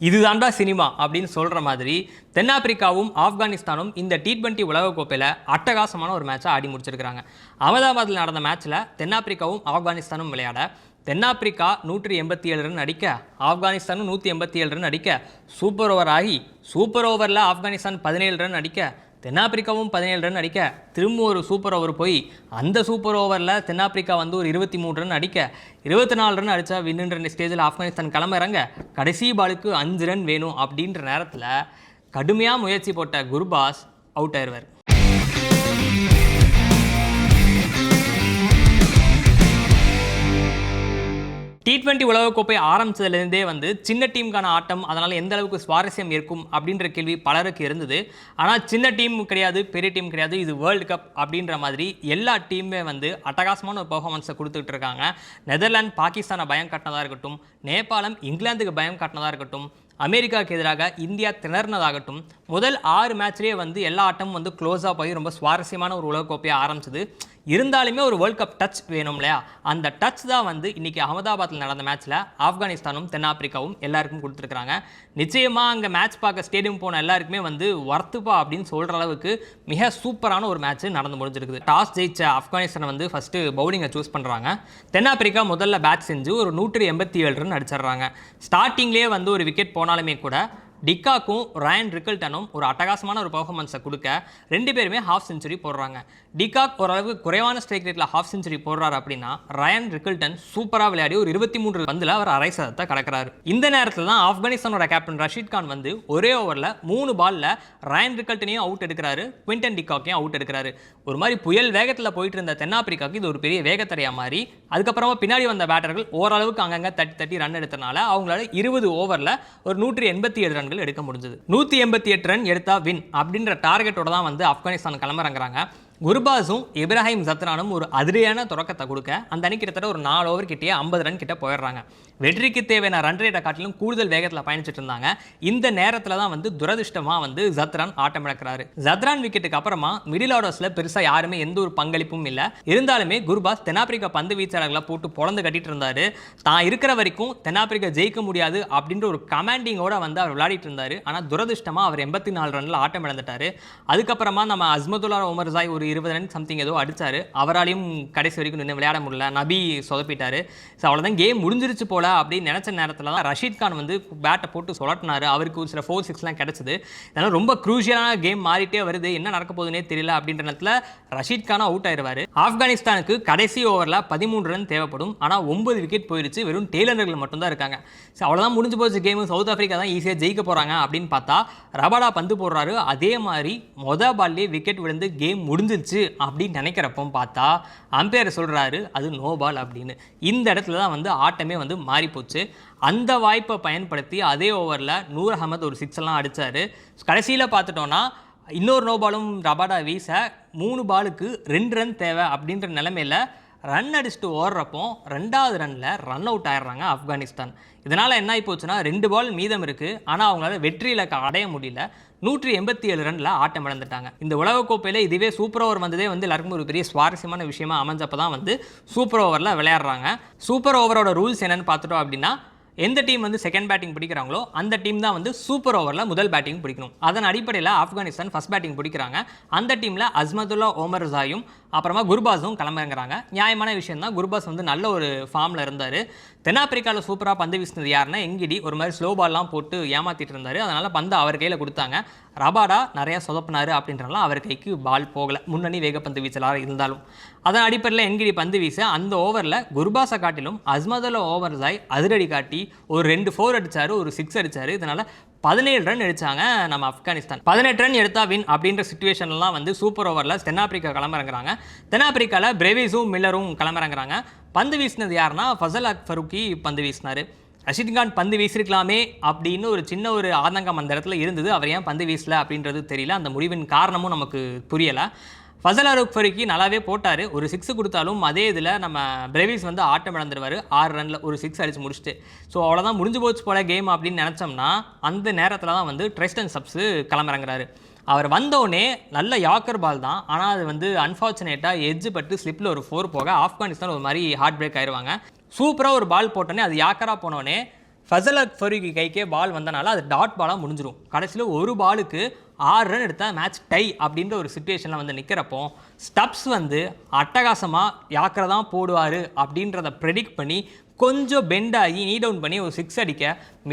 இதுதான்டா சினிமா அப்படின்னு சொல்கிற மாதிரி தென்னாப்பிரிக்காவும் ஆப்கானிஸ்தானும் இந்த டி டுவெண்ட்டி உலகக்கோப்பையில் அட்டகாசமான ஒரு மேட்சை ஆடி முடிச்சிருக்கிறாங்க. அகமதாபாத்தில் நடந்த மேட்ச்சில் தென்னாப்பிரிக்காவும் ஆப்கானிஸ்தானும் விளையாட தென்னாப்பிரிக்கா நூற்றி எண்பத்தி ஏழு ரன் அடிக்க ஆப்கானிஸ்தானும் நூற்றி எண்பத்தி ஏழு ரன் அடிக்க சூப்பர் ஓவர் ஆகி சூப்பர் ஓவரில் ஆப்கானிஸ்தான் பதினேழு ரன் அடிக்க தென்னாப்பிரிக்காவும் பதினேழு ரன் அடிக்க திரும்ப ஒரு சூப்பர் ஓவர் போய் அந்த சூப்பர் ஓவரில் தென்னாப்பிரிக்கா வந்து ஒரு இருபத்தி மூணு ரன் அடிக்க இருபத்தி நாலு ரன் அடித்தா வின்னுன்ற ஸ்டேஜில் ஆப்கானிஸ்தான் கிளம்புறாங்க கடைசி பாலுக்கு அஞ்சு ரன் வேணும் அப்படின்ற நேரத்தில் கடுமையாக முயற்சி போட்ட குர்பாஸ் அவுட் ஆயிடுவார் டி டுவெண்ட்டி உலகக்கோப்பை ஆரம்பித்ததுலேருந்தே வந்து சின்ன டீமுக்கான ஆட்டம் அதனால் எந்த அளவுக்கு சுவாரஸ்யம் இருக்கும் அப்படின்ற கேள்வி பலருக்கு இருந்தது. ஆனால் சின்ன டீம் கிடையாது பெரிய டீம் கிடையாது இது வேர்ல்டு கப் அப்படின்ற மாதிரி எல்லா டீமுமே வந்து அட்டகாசமான ஒரு பெர்ஃபார்மன்ஸை கொடுத்துட்டு இருக்காங்க. நெதர்லாந்து பாகிஸ்தானை பயம் காட்டினதாக இருக்கட்டும் நேபாளம் இங்கிலாந்துக்கு பயம் காட்டினதாக இருக்கட்டும் அமெரிக்காவுக்கு எதிராக இந்தியா திணறினதாகட்டும் முதல் ஆறு மேட்ச்லேயே வந்து எல்லா ஆட்டமும் வந்து க்ளோஸாக போய் ரொம்ப சுவாரஸ்யமான ஒரு உலகக்கோப்பையை ஆரம்பிச்சது. இருந்தாலுமே ஒரு வேர்ல்ட் கப் டச் வேணும் இல்லையா? அந்த டச் தான் வந்து இன்றைக்கி அகமதாபாத்தில் நடந்த மேட்ச்சில் ஆப்கானிஸ்தானும் தென்னாப்பிரிக்காவும் எல்லாருக்கும் கொடுத்துருக்குறாங்க. நிச்சயமாக அங்கே மேட்ச் பார்க்க ஸ்டேடியம் போன எல்லாருக்குமே வந்து ஒர்த்துப்பா அப்படின்னு சொல்கிற அளவுக்கு மிக சூப்பரான ஒரு மேட்ச் நடந்து முடிஞ்சிருக்குது. டாஸ் ஜெயிச்ச ஆப்கானிஸ்தான் வந்து ஃபஸ்ட்டு பவுலிங்கை சூஸ் பண்ணுறாங்க தென்னாப்பிரிக்கா முதல்ல பேட் செஞ்சு ஒரு நூற்றி எண்பத்தி ஏழு ரன் அடிச்சிடுறாங்க ஸ்டார்டிங்லேயே வந்து ஒரு விக்கெட் போனாலுமே கூட டிக்காக்கும் ரயன் ரிக்கல்டனும் ஒரு அட்டகாசமான ஒரு பர்ஃபார்மன்ஸை கொடுக்க ரெண்டு பேருமே ஹாஃப் செஞ்சுரி போடுறாங்க. டிகாக் ஓரளவுக்கு குறைவான ஸ்ட்ரைக் ரேட்டில் ஹாஃப் செஞ்சுரி போடுறாரு அப்படின்னா ரயன் ரிக்கல்டன் சூப்பராக விளையாடி ஒரு இருபத்தி மூன்று பந்தில் அவர் அரை சதத்தை கடக்கிறாரு. இந்த நேரத்தில் தான் ஆப்கானிஸ்தானோட கேப்டன் ரஷீத் கான் வந்து ஒரே ஓவரில் மூணு பாலில் ரயன் ரிக்கல்டனையும் அவுட் எடுக்கிறாரு குவிண்டன் டிகாக்கையும் அவுட் எடுக்கிறாரு. ஒரு மாதிரி புயல் வேகத்தில் போயிட்டு இருந்த தென்னாப்பிரிக்காவுக்கு இது ஒரு பெரிய வேகத்தடையா மாதிரி அதுக்கப்புறமா பின்னாடி வந்த பேட்டர்கள் ஓரளவுக்கு அங்கங்கே தட்டி தட்டி ரன் எடுத்தனால அவங்களால இருபது ஓவரில் ஒரு நூற்றி எண்பத்தி ஏழு ரன்கள் எடுக்க முடிஞ்சது. நூற்றி எண்பத்தி எட்டு ரன் எடுத்தா வின் அப்படின்ற டார்கெட்டோட தான் வந்து ஆப்கானிஸ்தான் கிளம்புறங்கிறாங்க. குர்பாஸும் இப்ராஹிம் ஜத்ரானும் ஒரு அதிரியான தொடக்கத்தை கொடுக்க அந்த அணி கிட்டத்தட்ட ஒரு நாலு ஓவர் கிட்டே ஐம்பது ரன் கிட்ட போயிடுறாங்க. வெற்றிக்கு தேவையான ரன் ரேட்டை காட்டிலும் கூடுதல் வேகத்தில் பயணிச்சுட்டு இருந்தாங்க. இந்த நேரத்தில் தான் வந்து துரதிர்ஷ்டமாக வந்து ஜத்ரான் ஆட்டம் இழக்கிறாரு. ஜத்ரான் விக்கெட்டுக்கு அப்புறமா மிடில் ஆர்டர்ஸில் பெருசாக யாருமே எந்த ஒரு பங்களிப்பும் இல்லை. இருந்தாலுமே குர்பாஸ் தென்னாப்பிரிக்கா பந்து வீச்சாளர்களை போட்டு பொழந்து கட்டிட்டு இருந்தாரு. தான் இருக்கிற வரைக்கும் தென்னாப்பிரிக்கா ஜெயிக்க முடியாது அப்படின்ற ஒரு கமாண்டிங்கோட வந்து அவர் விளையாடிட்டு இருந்தாரு. ஆனால் துரதிர்ஷ்டமாக அவர் எண்பத்தி நாலு ரனில் ஆட்டம் இழந்துட்டாரு. அதுக்கப்புறமா நம்ம அஸ்மதுல்லா உமர்சாய் ஒரு இருபது ரன் சம்திங் ஏதோ அடித்தார் அவராலையும் கடைசி வரைக்கும் நின்று விளையாட முடியல. நபி சொதப்பிட்டாரு. ஸோ அவ்வளோதான் கேம் முடிஞ்சிருச்சு போல அப்படின்னு நினச்ச நேரத்தில் தான் ரஷீத் கான் வந்து பேட்டை போட்டு சொலட்டினார் அவருக்கு ஒரு சில ஃபோர் சிக்ஸ்லாம் கிடச்சிது. இதனால் ரொம்ப க்ரூஷியலான கேம் மாறிட்டே வருது. என்ன நடக்க போகுதுன்னே தெரியல அப்படின்ற நேரத்தில் ரஷீத் கானும் அவுட் ஆயிடுவார் ஆப்கானிஸ்தானுக்கு கடைசி ஓவரில் பதிமூன்று ரன் தேவைப்படும். ஆனால் ஒன்பது விக்கெட் போயிடுச்சு வெறும் டெய்லர்கள் மட்டும்தான் இருக்காங்க. ஸோ அவ்வளோதான் முடிஞ்சு போச்சு கேமு சவுத் ஆஃப்ரிக்கா தான் ஈஸியாக ஜெயிக்க போகிறாங்க அப்படின்னு பார்த்தா ரபாடா பந்து போடுறாரு. அதே மாதிரி மொத பால்லே விக்கெட் விழுந்து கேம் முடிஞ்சிருச்சு அப்படின்னு நினைக்கிறப்போ பார்த்தா அம்பையர் சொல்கிறாரு அது நோ பால் அப்படின்னு. இந்த இடத்துல தான் வந்து ஆட்டமே வந்து மாறி போச்சு அந்த வாய்ப்பை பயன்படுத்தி அதே ஓவரில் நூர் அகமது ஒரு சிக்ஸ் எல்லாம் அடித்தார் கடைசியில் பார்த்துட்டோன்னா இன்னொரு நோ பாலும் ரபாடா வீச மூணு பாலுக்கு ரெண்டு ரன் தேவை அப்படின்ற நிலமையில் ரன் அடிச்சுட்டு ஓடுறப்போ ரெண்டாவது ரனில் ரன் அவுட் ஆயிடுறாங்க ஆப்கானிஸ்தான். இதனால் என்ன ஆகி போச்சுன்னா ரெண்டு பால் மீதம் இருக்குது ஆனால் அவங்களால வெற்றியில் அடைய முடியல. நூற்றி எண்பத்தி ஏழு ரனில் ஆட்டம் இழந்துட்டாங்க. இந்த உலகக்கோப்பையில் இதுவே சூப்பர் ஓவர் வந்ததே வந்து எல்லாருக்கும் ஒரு பெரிய சுவாரஸ்யமான விஷயமா அமைஞ்சப்போ தான் வந்து சூப்பர் ஓவரில் விளையாடுறாங்க. சூப்பர் ஓவரோட ரூல்ஸ் என்னன்னு பார்த்துட்டோம் அப்படின்னா எந்த டீம் வந்து செகண்ட் பேட்டிங் பிடிக்கிறாங்களோ அந்த டீம் தான் வந்து சூப்பர் ஓவரில் முதல் பேட்டிங் பிடிக்கணும். அதன் அடிப்படையில் ஆப்கானிஸ்தான் ஃபர்ஸ்ட் பேட்டிங் பிடிக்கிறாங்க. அந்த டீமில் அஸ்மதுல்லா ஓமர் ஜாயும் அப்புறமா குர்பாஸும் கிளம்புறாங்க நியாயமான விஷயம் தான் குர்பாஸ் வந்து நல்ல ஒரு ஃபார்மில் இருந்தார். தென்னாப்பிரிக்காவில் சூப்பராக பந்து வீசினது யாருன்னா எங்கிடி. ஒரு மாதிரி ஸ்லோ பால்லாம் போட்டு ஏமாத்திட்டு இருந்தார். அதனால் பந்து அவர் கையில் கொடுத்தாங்க. ரபாடா நிறையா சொதப்பினார் அப்படின்றலாம் அவர் கைக்கு பால் போகலை. முன்னணி வேகப்பந்து வீச்சலாக இருந்தாலும். அதன் அடிப்படையில் எங்கிடி பந்து வீச அந்த ஓவரில் குர்பாஸை காட்டிலும் அஸ்மதுல்லா ஓவர் ஜாய் அதிரடி காட்டி ஒரு ரெண்டு ஃபோர் அடிச்சாரு ஒரு சிக்ஸ் அடித்தார் இதனால் பதினேழு ரன் அடித்தாங்க நம்ம ஆப்கானிஸ்தான். பதினெட்டு ரன் எடுத்தா வின் அப்படின்ற சுச்சுவேஷன்லாம் வந்து சூப்பர் ஓவரில் தென்னாப்பிரிக்கா கிளம்புறங்கிறாங்க. தென்னாப்பிரிக்காவில் பிரேவிஸும் மில்லரும் கிளம்புறங்கிறாங்க. பந்து வீசினது யாருன்னா ஃபசல் அக் ஃபருக்கி பந்து வீசினார். ரஷித்கான் பந்து வீசிருக்கலாமே அப்படின்னு ஒரு சின்ன ஒரு ஆதங்கம் அந்த இடத்துல இருந்தது. அவர் ஏன் பந்து வீசல அப்படின்றது தெரியல. அந்த முடிவின் காரணமும் நமக்கு புரியலை. ஃபசல் அருக் ஃபரிக்கு நல்லாவே போட்டார். ஒரு சிக்ஸ் கொடுத்தாலும் அதே இதில் நம்ம பிரேவிஸ் வந்து ஆட்டம் இழந்துருவார். ஆறு ரனில் ஒரு சிக்ஸ் அடிச்சு முடிச்சுட்டு. ஸோ அவ்வளோதான் முடிஞ்சு போச்சு போல கேம் அப்படின்னு நினச்சோம்னா அந்த நேரத்தில் தான் வந்து ட்ரெஸ்டன் சப்ஸு கிளம்புறங்கிறாரு அவர் வந்தோடனே நல்ல யாக்கர் பால் தான். ஆனால் அது வந்து அன்ஃபார்ச்சுனேட்டாக எஜ்ஜு பட்டு ஸ்லிப்பில் ஒரு ஃபோர் போக ஆப்கானிஸ்தான் ஒரு மாதிரி ஹார்ட் பிரேக் ஆயிடுவாங்க சூப்பராக ஒரு பால் போட்டோன்னே அது யாக்கராக போனோடனே ஃபசல் ஃபரிக்கு கைக்கே பால் வந்தனால அது டாட் பாலாக முடிஞ்சிடும் கடைசியில் ஒரு பாலுக்கு ஆறு ரன் எடுத்தால் மேட்ச் டை அப்படின்ற ஒரு சுச்சுவேஷனில் வந்து நிற்கிறப்போ ஸ்டப்ஸ் வந்து அட்டகாசமாக யாக்கரை தான் போடுவார் அப்படின்றத ப்ரெடிக்ட் பண்ணி கொஞ்சம் பெண்ட் ஆகி நீ டவுன் பண்ணி ஒரு சிக்ஸ் அடிக்க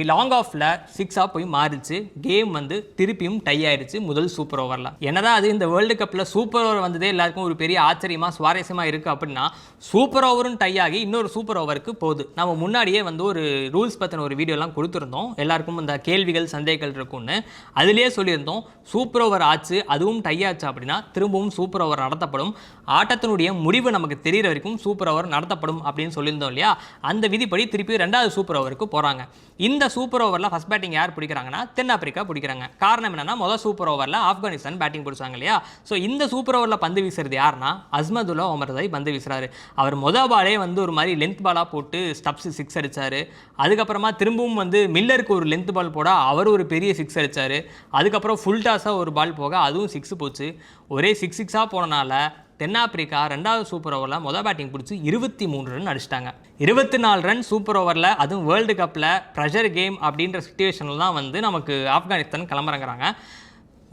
லாங் ஆஃபில் சிக்ஸாக போய் மாறிச்சு கேம் வந்து திருப்பியும் டை ஆயிடுச்சு முதல் சூப்பர் ஓவரில் என்னதான் அது இந்த வேர்ல்டு கப்பில் சூப்பர் ஓவர் வந்ததே எல்லாருக்கும் ஒரு பெரிய ஆச்சரியமாக சுவாரஸ்யமாக இருக்குது அப்படின்னா சூப்பர் ஓவரும் டை ஆகி இன்னொரு சூப்பர் ஓவருக்கு போகுது. நம்ம முன்னாடியே வந்து ஒரு ரூல்ஸ் பற்றின ஒரு வீடியோலாம் கொடுத்துருந்தோம். எல்லாருக்கும் இந்த கேள்விகள் சந்தேகங்கள் இருக்கும்னு. அதுலேயே சொல்லியிருந்தோம் சூப்பர் ஓவர் ஆச்சு அதுவும் டை ஆச்சு அப்படின்னா திரும்பவும் சூப்பர் ஓவர் நடத்தப்படும். ஆட்டத்தினுடைய முடிவு நமக்கு தெரிகிற வரைக்கும் சூப்பர் ஓவர் நடத்தப்படும் அப்படின்னு சொல்லியிருந்தோம் இல்லையா? அந்த விதிப்படி திருப்பி ரெண்டாவது சூப்பர் ஓவருக்கு போகிறாங்க இந்த சூப்பர் ஓவரில் ஃபஸ்ட் பேட்டிங் யார் பிடிக்கிறாங்கன்னா தென்னாப்பிரிக்கா பிடிக்கிறாங்க. காரணம் என்னன்னா முதல் சூப்பர் ஓவரில் ஆப்கானிஸ்தான் பேட்டிங் பிடிச்சாங்க இல்லையா? ஸோ இந்த சூப்பர் ஓவரில் பந்து வீசுறது யாருன்னா அஸ்மதுல்லா ஒமர்தாய் பந்து வீசுறாரு. அவர் முத பாலே வந்து ஒரு மாதிரி லென்த் பாலாக போட்டு ஸ்டப்ஸ் சிக்ஸ் அடித்தார் அதுக்கப்புறமா திரும்பவும் வந்து மில்லருக்கு ஒரு லென்த் பால் போட அவர் ஒரு பெரிய சிக்ஸ் அடித்தார் அதுக்கப்புறம் ஃபுல் டாஸாக ஒரு பால் போக அதுவும் சிக்ஸ் போச்சு. ஒரே சிக்ஸ் சிக்ஸாக போனனால தென்னாப்பிரிக்கா ரெண்டாவது சூப்பர் ஓவரில் மொதல் பேட்டிங் பிடிச்சி இருபத்தி மூணு ரன் அடிச்சிட்டாங்க. இருபத்தி நாலு ரன் சூப்பர் ஓவரில் அதுவும் வேர்ல்டு கப்பில் ப்ரெஷர் கேம் அப்படின்ற சுச்சுவேஷனில் தான் வந்து நமக்கு ஆப்கானிஸ்தான் கிளம்புறங்கிறாங்க.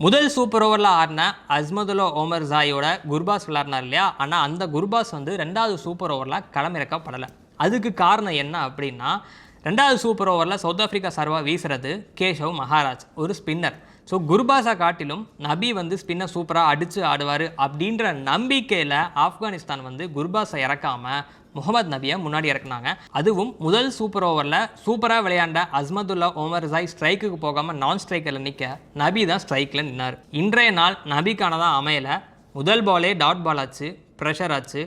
முதல் சூப்பர் ஓவரில் ஆடின அஸ்மதுல்லோ ஓமர் ஜாயோட குர்பாஸ் விளாட்னார் இல்லையா? ஆனால் அந்த குர்பாஸ் வந்து ரெண்டாவது சூப்பர் ஓவரில் களமிறக்கப்படலை. அதுக்கு காரணம் என்ன அப்படின்னா ரெண்டாவது சூப்பர் ஓவரில் சவுத் ஆஃப்ரிக்கா சார்பாக வீசுறது கேஷவ் மகாராஜ் ஒரு ஸ்பின்னர் ஸோ குர்பாஸை காட்டிலும் நபி வந்து ஸ்பின்னை சூப்பராக அடித்து ஆடுவார் அப்படின்ற நம்பிக்கையில் ஆப்கானிஸ்தான் வந்து குர்பாஸை இறக்காமல் முகமது நபியை முன்னாடி இறக்குனாங்க. அதுவும் முதல் சூப்பர் ஓவரில் சூப்பராக விளையாண்ட அஸ்மதுல்லா ஓமர் ஜாய் ஸ்ட்ரைக்குக்கு போகாமல் நான் ஸ்ட்ரைக்கில் நிற்க நபி தான் ஸ்ட்ரைக்கில் நின்னார். இன்றைய நாள் நபிக்கானதாக அமையலை. முதல் பாலே டாட் பால் ஆச்சு ப்ரெஷர் ஆச்சு.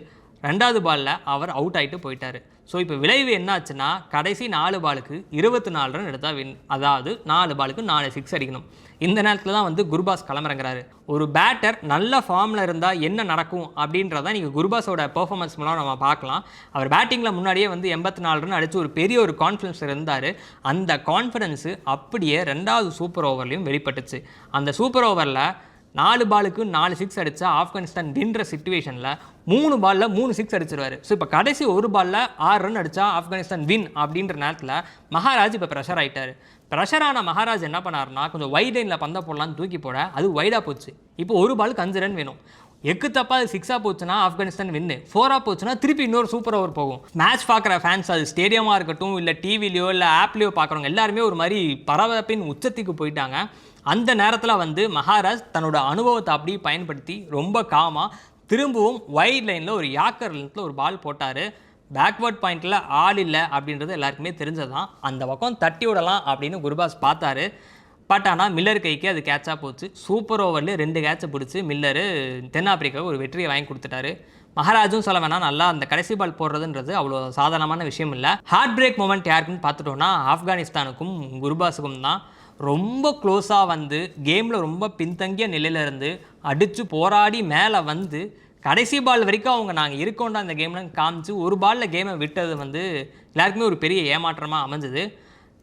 ரெண்டாவது பாலில் அவர் அவுட் ஆகிட்டு போயிட்டார். ஸோ இப்போ விளைவு என்னாச்சுன்னா கடைசி நாலு பாலுக்கு இருபத்தி நாலு ரன் எடுத்தா வின் அதாவது நாலு பாலுக்கு நாலு சிக்ஸ் அடிக்கணும். இந்த நேரத்தில் தான் வந்து குர்பாஸ் களமிறங்குறாரு. ஒரு பேட்டர் நல்ல ஃபார்மில் இருந்தால் என்ன நடக்கும் அப்படின்றத நீங்கள் குருபாஸோட பெர்ஃபார்மன்ஸ் மூலம் நம்ம பார்க்கலாம். அவர் பேட்டிங்கில் முன்னாடியே வந்து எண்பத்தி நாலு ரன் அடித்து ஒரு பெரிய ஒரு கான்ஃபிடன்ஸ் இருந்தார். அந்த கான்ஃபிடன்ஸு அப்படியே ரெண்டாவது சூப்பர் ஓவர்லேயும் வெளிப்பட்டுச்சு. அந்த சூப்பர் ஓவரில் நாலு பாலுக்கு நாலு சிக்ஸ் அடித்தா ஆப்கானிஸ்தான் வின்ற சுச்சுவேஷனில் மூணு பாலில் மூணு சிக்ஸ் அடிச்சிருவார். ஸோ இப்போ கடைசி ஒரு பாலில் ஆறு ரன் அடித்தா ஆப்கானிஸ்தான் வின் அப்படின்ற நேரத்தில் மகாராஜ் இப்போ ப்ரெஷர் ஆகிட்டார் ப்ரெஷர் மகாராஜ் என்ன பண்ணாருன்னா கொஞ்சம் வைட் லைனில் பந்த போடலான்னு தூக்கி போட அது வைடாக போச்சு. இப்போ ஒரு பாலுக்கு அஞ்சு ரன் வேணும். எக்கு தப்பா அது சிக்ஸாக போச்சுன்னா ஆப்கானிஸ்தான் வின்னு ஃபோராக போச்சுன்னா திருப்பி இன்னொரு சூப்பர் ஓவர் போகும். மேட்ச் பார்க்குற ஃபேன்ஸ் அது ஸ்டேடியமாக இருக்கட்டும் இல்லை டிவிலையோ இல்லை ஆப்லேயோ பார்க்குறவங்க எல்லாருமே ஒரு மாதிரி பரபரப்பின் உச்சத்துக்கு போயிட்டாங்க. அந்த நேரத்தில் வந்து மகாராஜ் தன்னோட அனுபவத்தை அப்படி பயன்படுத்தி ரொம்ப காமாக திரும்பவும் வைட் லைனில் ஒரு யாக்கர் லென்த்தில் ஒரு பால் போட்டார். பேக்வேர்ட் பாயிண்ட்டில் ஆள் இல்லை அப்படின்றது எல்லாருக்குமே தெரிஞ்சதான் அந்த பக்கம் தட்டி விடலாம் அப்படின்னு குருபாஸ் பார்த்தாரு. பட் ஆனால் மில்லர் கைக்கு அது கேட்சாக போச்சு. சூப்பர் ஓவரில் ரெண்டு கேட்சை பிடிச்சி மில்லரு தென்னாப்பிரிக்காவுக்கு ஒரு வெற்றியை வாங்கி கொடுத்துட்டாரு. மகாராஜும் சொல்ல வேணாம் நல்லா அந்த கடைசி பால் போடுறதுன்றது அவ்வளோ சாதாரணமான விஷயம் இல்லை. ஹார்ட் பிரேக் மூமெண்ட் யாருக்குன்னு பார்த்துட்டோன்னா ஆப்கானிஸ்தானுக்கும் குருபாஸுக்கும் தான். ரொம்ப க்ளோஸாக வந்து கேமில் ரொம்ப பின்தங்கிய நிலையிலேருந்து அடித்து போராடி மேலே வந்து கடைசி பால் வரைக்கும் அவங்க நாங்கள் இருக்கோண்டா அந்த கேம்லாம் காமிச்சு ஒரு பாலில் கேமை விட்டது வந்து எல்லாருக்குமே ஒரு பெரிய ஏமாற்றமாக அமைஞ்சது.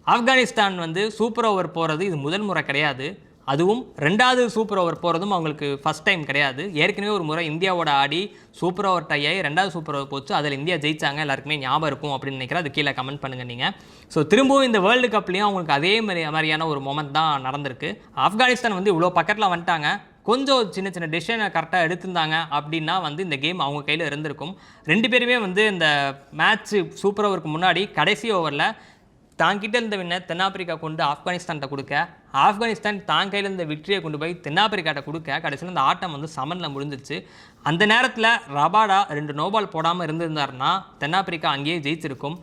ஆப்கானிஸ்தான் வந்து சூப்பர் ஓவர் போகிறது இது முதல் முறை கிடையாது. அதுவும் ரெண்டாவது சூப்பர் ஓவர் போகிறதும் அவங்களுக்கு ஃபஸ்ட் டைம் கிடையாது. ஏற்கனவே ஒரு முறை இந்தியாவோட ஆடி சூப்பர் ஓவர் டை ஆகி ரெண்டாவது சூப்பர் ஓவர் போச்சு. அதில் இந்தியா ஜெயிச்சாங்க. எல்லாருக்குமே ஞாபகம் இருக்கும் அப்படின்னு நினைக்கிறேன். அது கீழே கமெண்ட் பண்ணுங்கள் நீங்கள் ஸோ திரும்பவும் இந்த வேர்ல்டு கப்லேயும் அவங்களுக்கு அதே மாதிரி மாதிரியான ஒரு மொமெண்ட் தான் நடந்திருக்கு. ஆப்கானிஸ்தான் வந்து இவ்வளோ பக்கத்தில் வந்துட்டாங்க. கொஞ்சம் சின்ன சின்ன டெசிஷனை கரெக்டாக எடுத்திருந்தாங்க அப்படின்னா வந்து இந்த கேம் அவங்க கையில் இருந்திருக்கும். ரெண்டு பேருமே வந்து இந்த மேட்ச் சூப்பர் ஓவருக்கு முன்னாடி கடைசி ஓவரில் தாங்கிட்ட இருந்த வின்னை தென்னாப்பிரிக்கா கொண்டு ஆப்கானிஸ்தான்கிட்ட கொடுக்க ஆப்கானிஸ்தான் தான் கையில் இருந்த வெற்றியை கொண்டு போய் தென்னாப்பிரிக்காட்ட கொடுக்க கடைசியில் அந்த ஆட்டம் வந்து சமனில் முடிஞ்சிச்சு. அந்த நேரத்தில் ரபாடா ரெண்டு நோபால் போடாமல் இருந்திருந்தாருன்னா தென்னாப்பிரிக்கா அங்கேயே ஜெயிச்சிருக்கும்.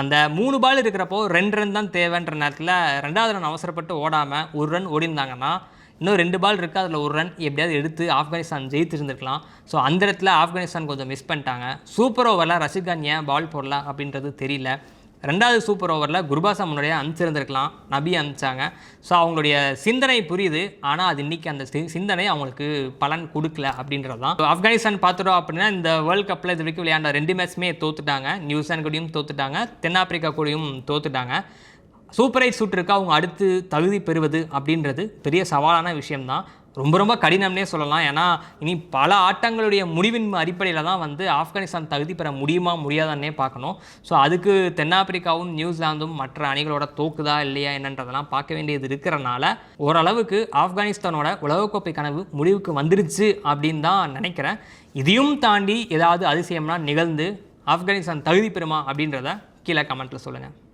அந்த மூணு பால் இருக்கிறப்போ ரெண்டு ரன் தான் தேவைன்ற நேரத்தில் ரெண்டாவது ரன் அவசரப்பட்டு ஓடாமல் ஒரு ரன் ஓடிருந்தாங்கன்னா இன்னும் ரெண்டு பால் இருக்குது அதில் ஒரு ரன் எப்படியாவது எடுத்து ஆப்கானிஸ்தான் ஜெயித்திருந்திருக்கலாம். ஸோ அந்த இடத்துல ஆப்கானிஸ்தான் கொஞ்சம் மிஸ் பண்ணிட்டாங்க. சூப்பர் ஓவரில் ரஷித் கான் ஏன் பால் போடல அப்படின்றது தெரியல. ரெண்டாவது சூப்பர் ஓவரில் குருபாசா முன்னாடியே அனுப்பிச்சிருந்துருக்கலாம் நபி அனுப்பிச்சாங்க. ஸோ அவங்களுடைய சிந்தனை புரியுது. ஆனால் அது இன்னைக்கு அந்த சிந்தனை அவங்களுக்கு பலன் கொடுக்கல அப்படின்றது தான். ஆப்கானிஸ்தான் பார்த்துட்டோம் அப்படின்னா இந்த வேர்ல்ட் கப்பில் இது வரைக்கும் விளையாண்ட ரெண்டு மேட்ச்மே தோத்துட்டாங்க. நியூசிலாந்து கூடயும் தோத்துட்டாங்க. தென்னாப்பிரிக்கா கூடயும் தோத்துட்டாங்க. சூப்பர் எயிட் சுற்றுக்கு அவங்க அடுத்து தகுதி பெறுவது அப்படின்றது பெரிய சவாலான விஷயம்தான். ரொம்ப ரொம்ப கடினம்னே சொல்லலாம். ஏன்னா இனி பல ஆட்டங்களுடைய முடிவின் அடிப்படையில் தான் வந்து ஆப்கானிஸ்தான் தகுதி பெற முடியுமா முடியாதான்னே பார்க்கணும். ஸோ அதுக்கு தென்னாப்பிரிக்காவும் நியூசிலாந்தும் மற்ற அணிகளோட தோக்குதா இல்லையா என்னன்றதெல்லாம் பார்க்க வேண்டியது இருக்கிறனால ஓரளவுக்கு ஆப்கானிஸ்தானோட உலகக்கோப்பை கனவு முடிவுக்கு வந்துருச்சு அப்படின்னு தான் நினைக்கிறேன். இதையும் தாண்டி ஏதாவது அதிசயம்னா நிகழ்ந்து ஆப்கானிஸ்தான் தகுதி பெறுமா அப்படின்றத கீழே கமெண்ட்டில் சொல்லுங்கள்